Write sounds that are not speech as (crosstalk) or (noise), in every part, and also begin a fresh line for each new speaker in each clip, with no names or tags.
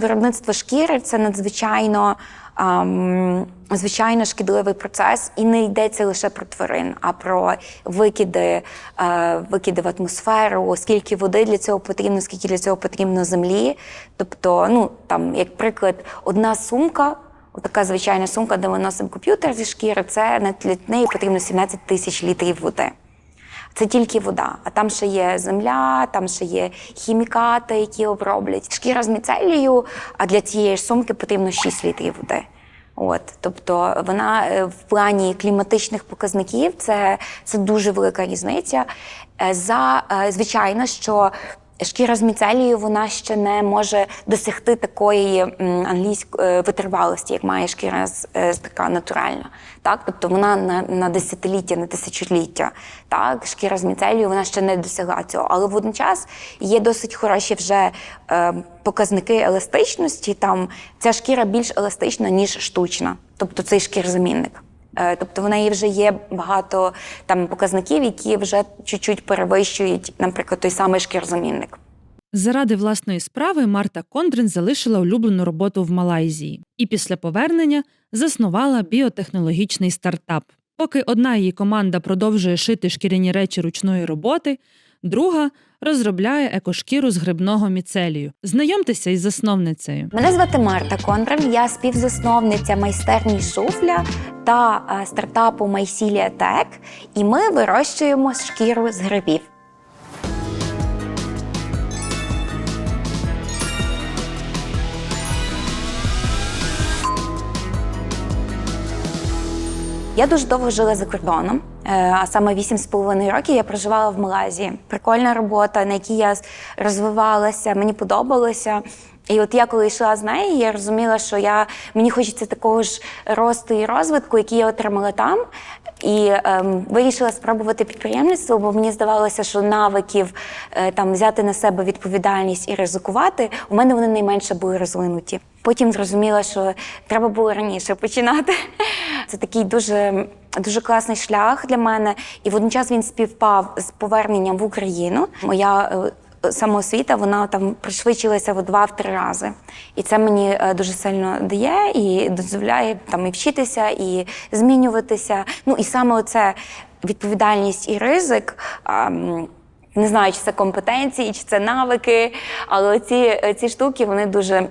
Виробництво шкіри це надзвичайно ем, звичайно шкідливий процес, і не йдеться лише про тварин, а про викиди, е, викиди в атмосферу, скільки води для цього потрібно, скільки для цього потрібно землі. Тобто, ну там, як приклад, одна сумка. Така звичайна сумка, де ми носимо комп'ютер зі шкіри, це для неї потрібно 17 тисяч літрів води. Це тільки вода, а там ще є земля, там ще є хімікати, які оброблять. Шкіра з міцелію, а для цієї ж сумки потрібно 6 літрів води. От, тобто вона е, в плані кліматичних показників це, це дуже велика різниця. Е, За е, звичайно, що шкіра з міцелію вона ще не може досягти такої англійської витривалості, як має шкіра з, е, з така натуральна. Так, тобто вона на, на десятиліття, на тисячоліття. Так, шкіра з міцелію вона ще не досягла цього. Але водночас є досить хороші вже е, показники еластичності. Там ця шкіра більш еластична, ніж штучна, тобто цей шкірзамінник. Е, Тобто в неї вже є багато там показників, які вже чуть-чуть перевищують, наприклад, той самий шкірзамінник.
Заради власної справи Марта Кондрин залишила улюблену роботу в Малайзії і після повернення заснувала біотехнологічний стартап. Поки одна її команда продовжує шити шкіряні речі ручної роботи, друга розробляє екошкіру з грибного міцелію. Знайомтеся із засновницею.
Мене звати Марта Кондран, я співзасновниця майстерні шуфля та е, стартапу Mycelia Tech, і ми вирощуємо шкіру з грибів. Я дуже довго жила за кордоном, е, а саме 8,5 років я проживала в Малайзії. Прикольна робота, на якій я розвивалася, мені подобалося. І от я коли йшла з неї, я розуміла, що я мені хочеться такого ж росту і розвитку, який я отримала там. І ем, вирішила спробувати підприємництво, бо мені здавалося, що навиків е, там взяти на себе відповідальність і ризикувати у мене вони найменше були розвинуті. Потім зрозуміла, що треба було раніше починати. Це такий дуже, дуже класний шлях для мене. І водночас він співпав з поверненням в Україну. Моя е, самоосвіта вона там пришвидшилася в два-три рази. І це мені е, дуже сильно дає і дозволяє там і вчитися, і змінюватися. Ну і саме оце відповідальність і ризик. не знаю, чи це компетенції, чи це навики, але ці, ці штуки вони дуже.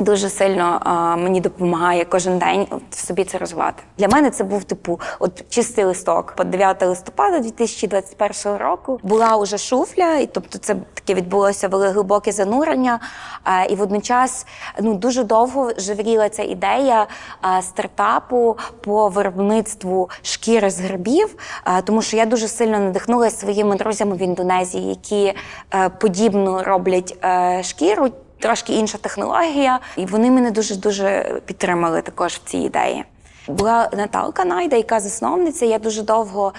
Дуже сильно а, мені допомагає кожен день в собі це розвивати. Для мене це був типу от чистий листок. По 9 листопада 2021 року була уже шуфля, і тобто це таке відбулося глибоке занурення. А, і водночас ну дуже довго живріла ця ідея а, стартапу по виробництву шкіри з грибів, а, тому що я дуже сильно надихнулася своїми друзями в Індонезії, які е, подібно роблять е, шкіру трошки інша технологія, і вони мене дуже дуже підтримали також в цій ідеї. Була Наталка Найда, яка засновниця. Я дуже довго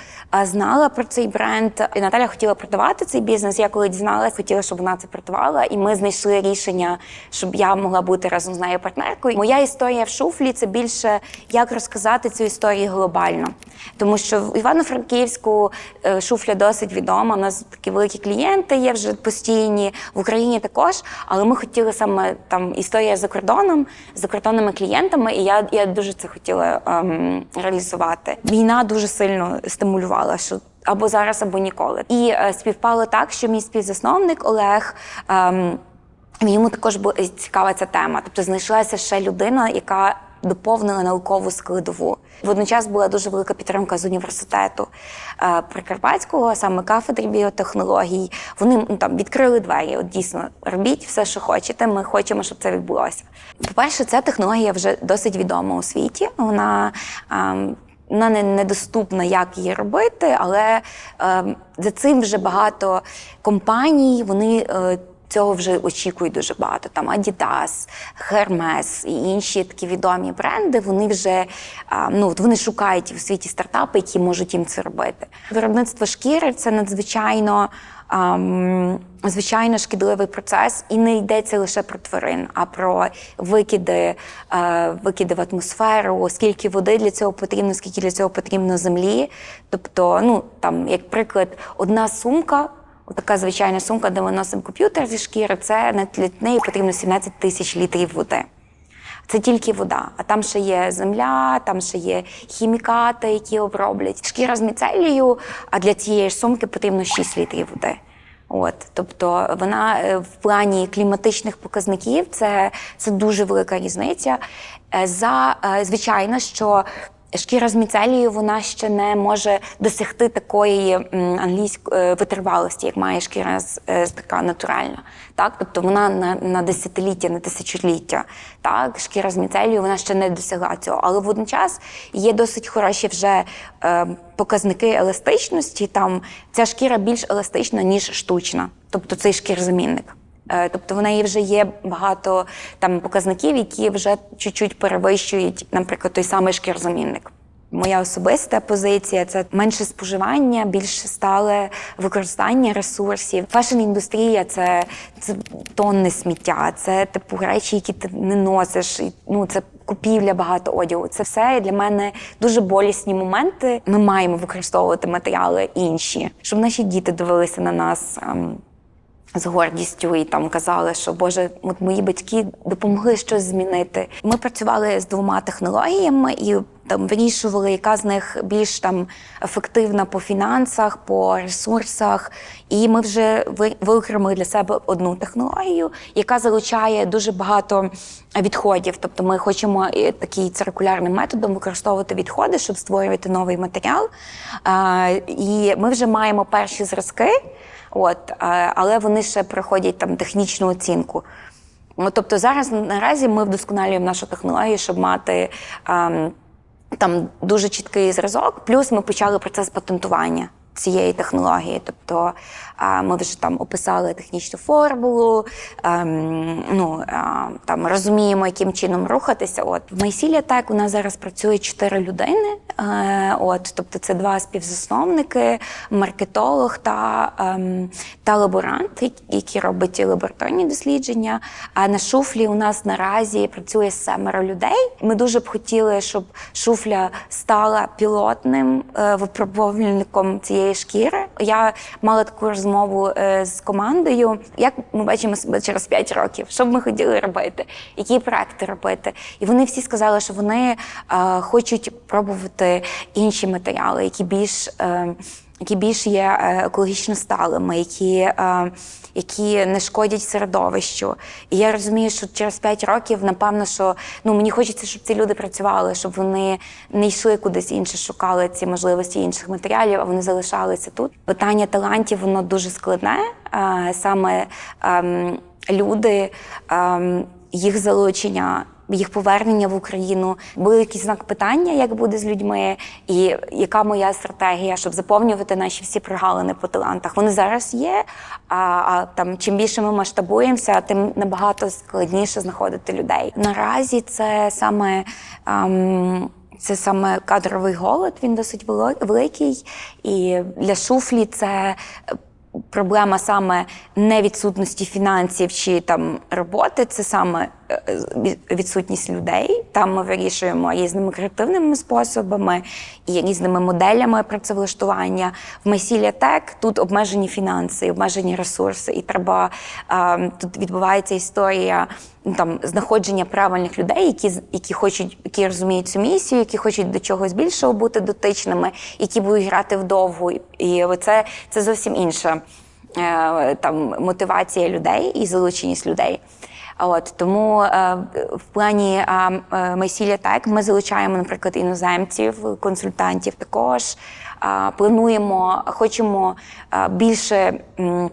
знала про цей бренд. І Наталя хотіла продавати цей бізнес. Я коли дізналася, хотіла, щоб вона це продавала. І ми знайшли рішення, щоб я могла бути разом з нею партнеркою. Моя історія в шуфлі це більше як розказати цю історію глобально. Тому що в Івано-Франківську е, шуфля досить відома. У нас такі великі клієнти є вже постійні в Україні також. Але ми хотіли саме там історія за кордоном, за кордонними клієнтами, і я, я дуже це хотіла ем, реалізувати. Війна дуже сильно стимулювала, що або зараз, або ніколи. І е, співпало так, що мій співзасновник Олег. Ем, Йому також була цікава ця тема. Тобто знайшлася ще людина, яка доповнила наукову складову. Водночас була дуже велика підтримка з університету е, Прикарпатського, саме кафедри біотехнологій. Вони ну, там відкрили двері. От дійсно робіть все, що хочете. Ми хочемо, щоб це відбулося. По-перше, ця технологія вже досить відома у світі. Вона ем, вона не недоступна, як її робити, але е, за цим вже багато компаній. Вони е, цього вже очікують дуже багато. Там Adidas, Hermes і інші такі відомі бренди. Вони вже ну вони шукають в світі стартапи, які можуть їм це робити. Виробництво шкіри це надзвичайно. ам, Звичайно, шкідливий процес, і не йдеться лише про тварин, а про викиди, е, викиди в атмосферу, скільки води для цього потрібно, скільки для цього потрібно землі. Тобто, ну там, як приклад, одна сумка така звичайна сумка, де ми носимо комп'ютер зі шкіри, це на неї потрібно 17 тисяч літрів води. Це тільки вода, а там ще є земля, там ще є хімікати, які оброблять. Шкіра з міцелію, а для цієї ж сумки потрібно 6 літрів води. От, тобто вона е, в плані кліматичних показників це, це дуже велика різниця. Е, За е, звичайно, що шкіра з міцелію вона ще не може досягти такої англійської витривалості, як має шкіра з, е, з така натуральна. Так, тобто вона на, на десятиліття, на тисячоліття. Так, шкіра з міцелію вона ще не досягла цього. Але водночас є досить хороші вже е, показники еластичності. Там ця шкіра більш еластична, ніж штучна, тобто цей шкірзамінник. Е, Тобто в неї вже є багато там показників, які вже чуть-чуть перевищують, наприклад, той самий шкірзамінник. Моя особиста позиція це менше споживання, більш стале використання ресурсів. Фешн-індустрія це, це тонни сміття, це типу речі, які ти не носиш. І, Ну це купівля багато одягу. Це все для мене дуже болісні моменти. Ми маємо використовувати матеріали інші, щоб наші діти дивилися на нас. З гордістю і там казали, що Боже, от мої батьки допомогли щось змінити. Ми працювали з двома технологіями і там вирішували, яка з них більш там ефективна по фінансах, по ресурсах. І ми вже ви- виокремили для себе одну технологію, яка залучає дуже багато відходів. Тобто, ми хочемо такий циркулярним методом використовувати відходи, щоб створювати новий матеріал. І ми вже маємо перші зразки. От, е, але вони ще проходять там технічну оцінку. Ну, тобто зараз наразі ми вдосконалюємо нашу технологію, щоб мати ем, там дуже чіткий зразок. Плюс ми почали процес патентування цієї технології. Тобто ми вже там описали технічну формулу, ем, ну, е, там розуміємо, яким чином рухатися. От в Майсілі так у нас зараз працює чотири людини. Е, от, тобто це два співзасновники, маркетолог та, ем, та лаборант, як- який робить лабораторні дослідження. А на шуфлі у нас наразі працює семеро людей. Ми дуже б хотіли, щоб шуфля стала пілотним е, випробовувальником цієї шкіри. Я мала таку розмову е, з командою. Як ми бачимо себе через 5 років? Що б ми хотіли робити? Які проекти робити? І вони всі сказали, що вони е, хочуть пробувати інші матеріали, які більш е, які більш є е, екологічно сталими, які, е, які не шкодять середовищу. І я розумію, що через 5 років, напевно, що ну мені хочеться, щоб ці люди працювали, щоб вони не йшли кудись інше, шукали ці можливості інших матеріалів, а вони залишалися тут. Питання талантів воно дуже складне. Е, Саме ем, люди, ем, їх залучення їх повернення в Україну. Був якийсь знак питання, як буде з людьми, і яка моя стратегія, щоб заповнювати наші всі прогалини по талантах. Вони зараз є. А, а там чим більше ми масштабуємося, тим набагато складніше знаходити людей. Наразі це саме. Ем, це саме кадровий голод, він досить великий. І для шуфлі це проблема саме не відсутності фінансів чи там роботи, це саме е, відсутність людей. Там ми вирішуємо різними креативними способами і різними моделями працевлаштування. В Майсілля Тек тут обмежені фінанси, обмежені ресурси, і треба е, тут відбувається історія. Ну, Там знаходження правильних людей, які які хочуть, які розуміють цю місію, які хочуть до чогось більшого бути дотичними, які будуть грати вдовгу. І це, це зовсім інша е, там мотивація людей і залученість людей. От тому е, в плані е, Майсілля так ми залучаємо, наприклад, іноземців, консультантів також. Е, плануємо, хочемо е, більше. м,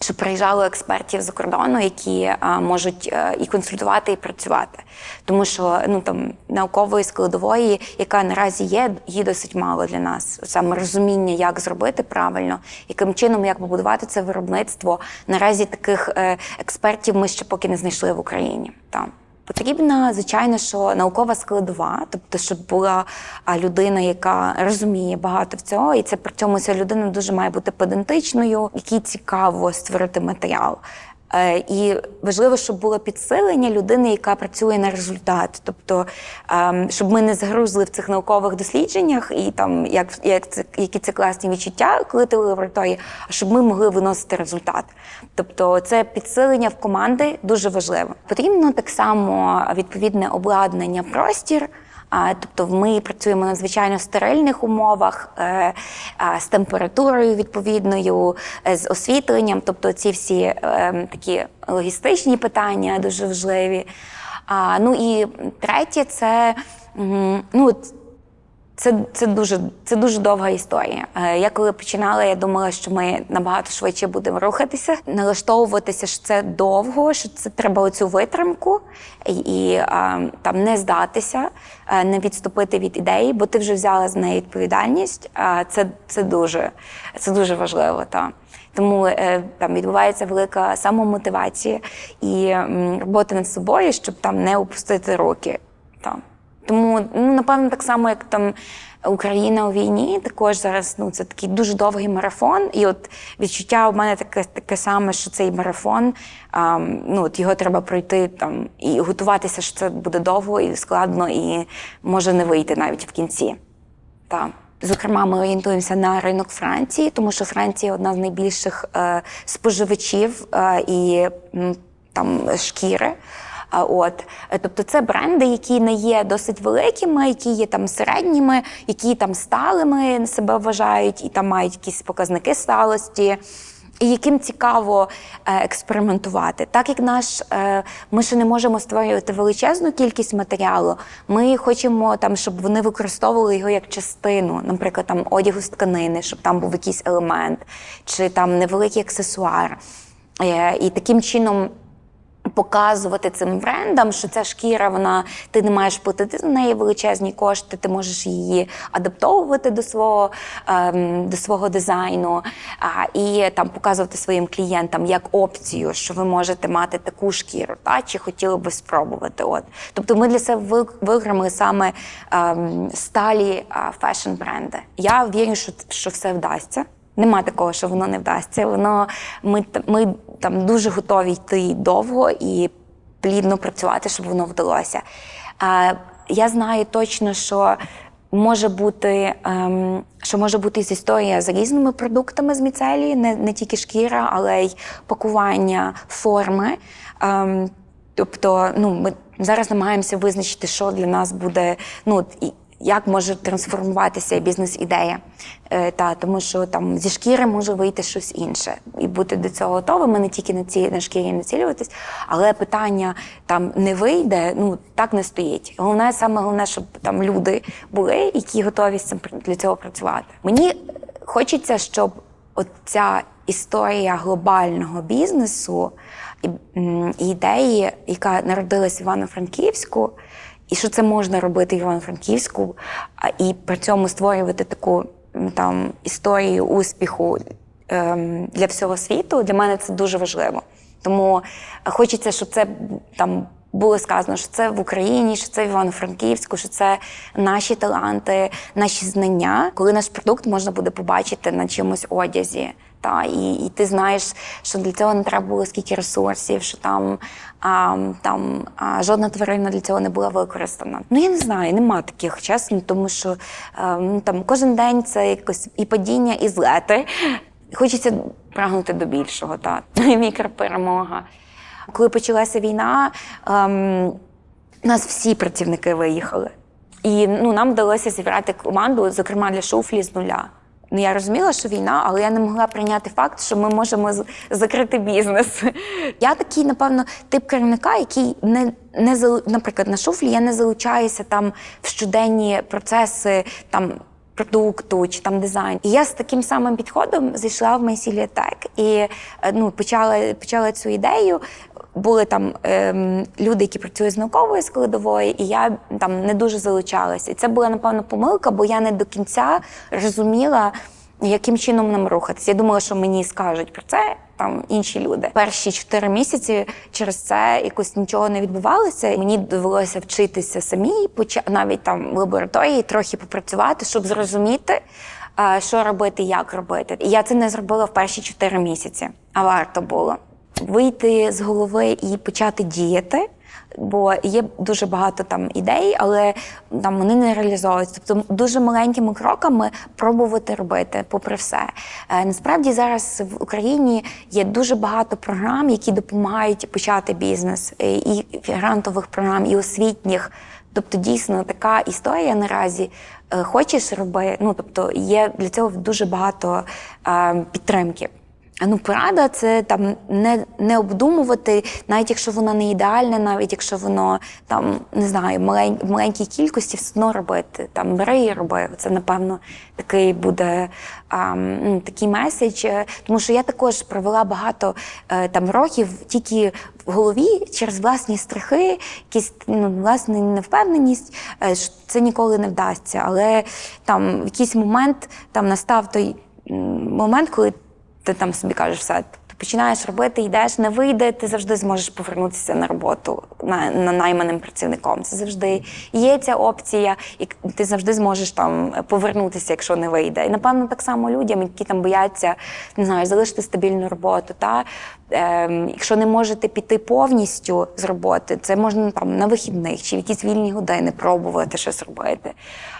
щоб приїжджало експертів з-за кордону, які а, можуть е, і консультувати, і працювати. Тому що ну там наукової складової, яка наразі є, її досить мало для нас. Саме розуміння, як зробити правильно, яким чином як побудувати це виробництво. Наразі таких е, експертів ми ще поки не знайшли в Україні. Там. Потрібна, звичайно, що наукова складова, тобто, щоб була людина, яка розуміє багато в цього, і це при цьому ця людина дуже має бути педантичною, якій цікаво створити матеріал. Е, І важливо, щоб було підсилення людини, яка працює на результат. Тобто, ем, щоб ми не загрузли в цих наукових дослідженнях і там як, як це, які це класні відчуття, коли ти в лабораторії, а щоб ми могли виносити результат. Тобто, це підсилення в команди дуже важливо. Потрібно так само відповідне обладнання, простір. Тобто ми працюємо на надзвичайно стерильних умовах е, з температурою відповідною, е, з освітленням. Тобто ці всі е, такі логістичні питання дуже важливі. Ну і третє, це ну, це, це, дуже, це дуже довга історія. Е, Я коли починала, я думала, що ми набагато швидше будемо рухатися, налаштовуватися, що це довго, що це треба оцю витримку і, а, там не здатися, е, не відступити від ідеї, бо ти вже взяла з неї відповідальність. А це, це дуже це дуже важливо. Та. Тому е, там відбувається велика самомотивація і робота над собою, щоб там не опустити руки. Та. Тому, ну, напевно, так само, як там Україна у війні, також зараз ну, це такий дуже довгий марафон. І от відчуття у мене таке, таке саме, що цей марафон, а, ну, от його треба пройти там і готуватися, що це буде довго і складно, і може не вийти навіть в кінці. Так. Зокрема, ми орієнтуємося на ринок Франції, тому що Франція одна з найбільших е, споживачів е, і там шкіри. От, Е, тобто, це бренди, які не є досить великими, які є там середніми, які там сталими себе вважають і там мають якісь показники сталості. І яким цікаво е, експериментувати, так як наш е, ми ще не можемо створювати величезну кількість матеріалу. Ми хочемо там, щоб вони використовували його як частину, наприклад, там одягу з тканини, щоб там був якийсь елемент, чи там невеликий аксесуар. І таким чином показувати цим брендам, що ця шкіра, вона ти не маєш платити за неї величезні кошти, ти можеш її адаптовувати до свого ем, до свого дизайну і там показувати своїм клієнтам як опцію, що ви можете мати таку шкіру, та чи хотіли би спробувати. От тобто, ми для себе ви- виграли саме ем, сталі фешн бренди. Я вірю, що, що все вдасться. Нема такого, що воно не вдасться. Воно ми, ми там дуже готові йти довго і плідно працювати, щоб воно вдалося. А, я знаю точно, що може бути, ем, що може бути історія з різними продуктами з міцелії, не, не тільки шкіра, але й пакування, форми. Ем, Тобто, ну ми зараз намагаємося визначити, що для нас буде, ну і як може трансформуватися бізнес-ідея. Е, та, тому що там зі шкіри може вийти щось інше. І бути до цього готовими, не тільки на ці на шкірі націлюватись, але питання там не вийде, ну так не стоїть. Головне, саме головне, щоб там люди були, які готові для цього працювати. Мені хочеться, щоб от ця історія глобального бізнесу і ідеї, яка народилась в Івано-Франківську, і що це можна робити в Івано-Франківську, і при цьому створювати таку там історію успіху ем, для всього світу. Для мене це дуже важливо. Тому хочеться, щоб це там. Було сказано, що це в Україні, що це в Івано-Франківську, що це наші таланти, наші знання, коли наш продукт можна буде побачити на чимось одязі. Та і, і ти знаєш, що для цього не треба було скільки ресурсів, що там, а, там а, жодна тварина для цього не була використана. Ну я не знаю, нема таких чесно, тому що а, ну, там кожен день це якось і падіння, і злети. Хочеться прагнути до більшого, та (laughs) мікроперемога. Коли почалася війна, ем, нас всі працівники виїхали. І ну, нам вдалося зібрати команду, зокрема для шуфлі з нуля. Ну, я розуміла, що війна, але я не могла прийняти факт, що ми можемо закрити бізнес. (laughs) Я такий, напевно, тип керівника, який не, не наприклад, на шуфлі я не залучаюся там в щоденні процеси там. Продукту чи там дизайн. І я з таким самим підходом зайшла в Майсілія Тек і е, ну, почала, почала цю ідею. Були там ем, люди, які працюють з науковою складовою, і я там не дуже залучалася. І це була, напевно, помилка, бо я не до кінця розуміла, яким чином нам рухатися. Я думала, що мені скажуть про це там інші люди. Перші чотири місяці через це якось нічого не відбувалося. Мені довелося вчитися самій, навіть там в лабораторії трохи попрацювати, щоб зрозуміти, що робити, як робити. І я це не зробила в перші чотири місяці, а варто було. Вийти з голови і почати діяти. Бо є дуже багато там ідей, але там вони не реалізовуються. Тобто дуже маленькими кроками пробувати робити, попри все. Е, насправді зараз в Україні є дуже багато програм, які допомагають почати бізнес, е, і грантових програм, і освітніх. Тобто, дійсно така історія наразі. Е, Хочеш роби, ну тобто є для цього дуже багато е, підтримки. Ну, порада це там не, не обдумувати, навіть якщо воно не ідеальне, навіть якщо воно там не знаю, малень, в маленькій кількості все одно робити. Там бери і роби. Це напевно такий буде а, ну, такий меседж. Тому що я також провела багато е, там років тільки в голові через власні страхи, якісь ну, власна невпевненість, е, що це ніколи не вдасться. Але там в якийсь момент там настав той момент, коли ти там собі кажеш, все, ти починаєш робити, йдеш, не вийде, ти завжди зможеш повернутися на роботу на, на найманим працівником. Це завжди є ця опція, і ти завжди зможеш там повернутися, якщо не вийде. І напевно так само людям, які там бояться не знаю, залишити стабільну роботу. Та ем, якщо не можете піти повністю з роботи, це можна там на вихідних чи в якісь вільні години пробувати щось робити.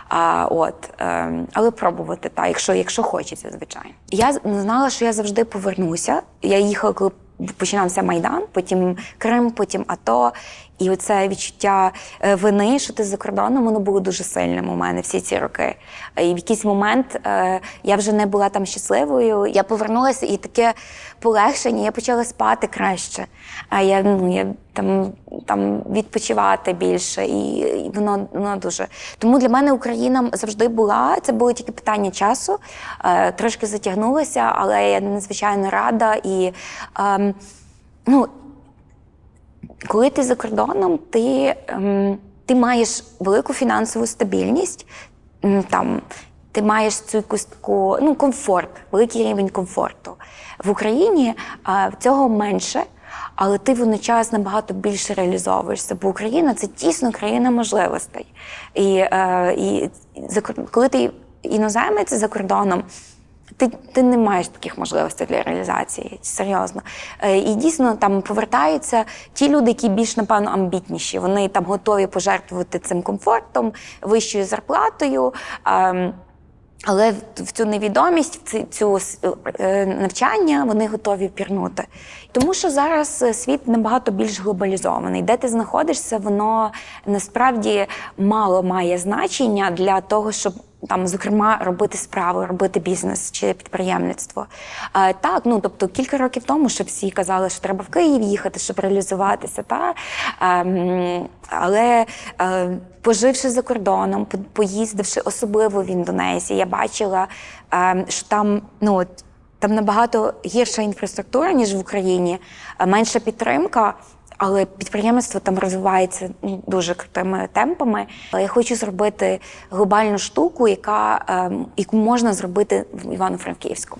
А, от, ем, але пробувати, та, якщо, якщо хочеться, звичайно. Я знала, що я завжди повернуся. Я їхала, коли починався Майдан, потім Крим, потім АТО. І оце відчуття е, вини, що ти за кордоном, воно було дуже сильним у мене всі ці роки. І в якийсь момент е, я вже не була там щасливою. Я повернулася і таке полегшення, я почала спати краще. А я, ну, я там, там відпочивати більше, і, і воно, воно дуже. Тому для мене Україна завжди була. Це було тільки питання часу. Е, трошки затягнулося, але я надзвичайно рада. І ем, ну, коли ти за кордоном, ти, ем, ти маєш велику фінансову стабільність, там, ти маєш цю якусь ну, комфорт, великий рівень комфорту. В Україні е, цього менше, але ти водночас набагато більше реалізовуєшся, бо Україна це дійсно країна можливостей. І, е, і коли ти іноземець за кордоном, ти, ти не маєш таких можливостей для реалізації, серйозно. Е, І дійсно там повертаються ті люди, які більш, напевно, амбітніші. Вони там готові пожертвувати цим комфортом, вищою зарплатою. ем, але в- цю невідомість, в цю е, навчання вони готові пірнути. Тому що зараз е, світ набагато більш глобалізований. Де ти знаходишся, воно насправді мало має значення для того, щоб там, зокрема, робити справи, робити бізнес чи підприємництво. Так, ну тобто кілька років тому, що всі казали, що треба в Київ їхати, щоб реалізуватися. Та? Ем, але е, поживши за кордоном, по- поїздивши особливо в Індонезії, я бачила, ем, що там ну. Там набагато гірша інфраструктура, ніж в Україні, е, менша підтримка, але підприємництво там розвивається ну, дуже крутими темпами. Я хочу зробити глобальну штуку, яка, ем, яку можна зробити в Івано-Франківську.